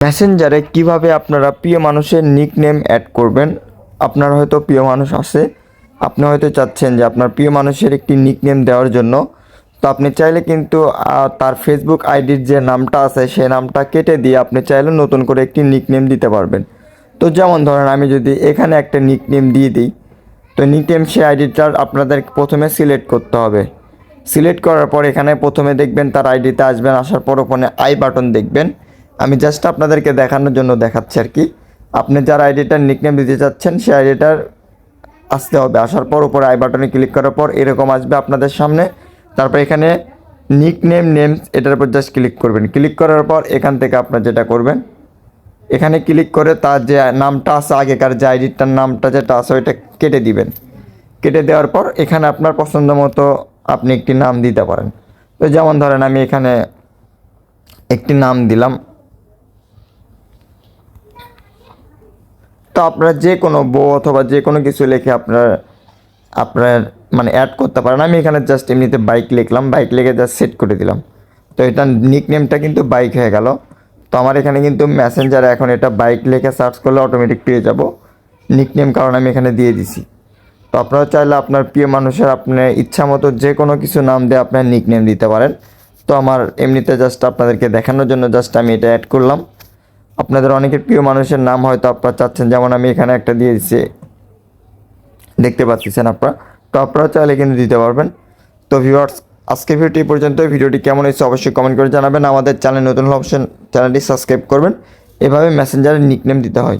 মেসেঞ্জারে কীভাবে আপনারা প্রিয় মানুষের নিক নেম অ্যাড করবেন? আপনার হয়তো প্রিয় মানুষ আছে। আপনি হয়তো চাচ্ছেন যে আপনার প্রিয় মানুষের একটি নিক নেম দেওয়ার জন্য। তো আপনি চাইলে কিন্তু তার ফেসবুক আইডির যে নামটা আছে, সেই নামটা কেটে দিয়ে আপনি চাইলে নতুন করে একটি নিক নেম দিতে পারবেন। তো যেমন ধরেন, আমি যদি এখানে একটা নিক নেম দিয়ে দিই, তো নিক নেম সেই আইডিটার আপনাদের প্রথমে সিলেক্ট করতে হবে। সিলেক্ট করার পর এখানে প্রথমে দেখবেন তার আইডিতে আসবেন, আসার পর ওখানে আই বাটন দেখবেন। আমি জাস্ট আপনাদেরকে দেখানোর জন্য দেখাচ্ছি আর কি। আপনি যার আইডিটার নিকনেম দিতে চাচ্ছেন সেই আইডিটার আসতে হবে। আসার পর উপরে আই বাটনে ক্লিক করার পর এরকম আসবে আপনাদের সামনে। তারপর এখানে নিক নেম নেমস এটার উপর জাস্ট ক্লিক করবেন। ক্লিক করার পর এখান থেকে আপনার যেটা করবেন, এখানে ক্লিক করে তার যে নামটা আছে আগেকার যে আইডিটার নামটা যেটা আছে ওইটা কেটে দিবেন। কেটে দেওয়ার পর এখানে আপনার পছন্দ মতো আপনি একটি নাম দিতে পারেন। তো যেমন ধরেন আমি এখানে একটি নাম দিলাম। তো আপনারা যে কোনো বউ অথবা যে কোনো কিছু লিখে আপনার আপনার মানে অ্যাড করতে পারেন। আমি এখানে জাস্ট এমনিতে বাইক লিখলাম। বাইক লিখে জাস্ট সেট করে দিলাম। তো এটা নিক নেমটা কিন্তু বাইক হয়ে গেল। তো আমার এখানে কিন্তু মেসেঞ্জারে এখন এটা বাইক লিখে সার্চ করলে অটোমেটিক পেয়ে যাব। নিক নেম কারণ আমি এখানে দিয়ে দিছি। তো আপনারা চাইলে আপনার প্রিয় মানুষের আপনার ইচ্ছা মতো যে কোনো কিছু নাম দিয়ে আপনার নিক নেম দিতে পারেন। তো আমার এমনিতে জাস্ট আপনাদেরকে দেখানোর জন্য জাস্ট আমি এটা অ্যাড করলাম। আপনাদের অনেকের প্রিয় মানুষের নাম হয়তো আপনারা চাচ্ছেন, যেমন আমি এখানে একটা দিয়ে দিচ্ছি দেখতে পাচ্ছেন আপনারা। তো আপনারা চাইলে কিন্তু দিতে পারবেন। তো ভিউয়ার্স আজকে ভিডিওটি পর্যন্ত ভিডিওটি কেমন হয়েছে অবশ্যই কমেন্ট করে জানাবেন। আমাদের চ্যানেল নতুন অপশন চ্যানেলটি সাবস্ক্রাইব করবেন। এভাবে মেসেঞ্জারে নিকনেম দিতে হয়।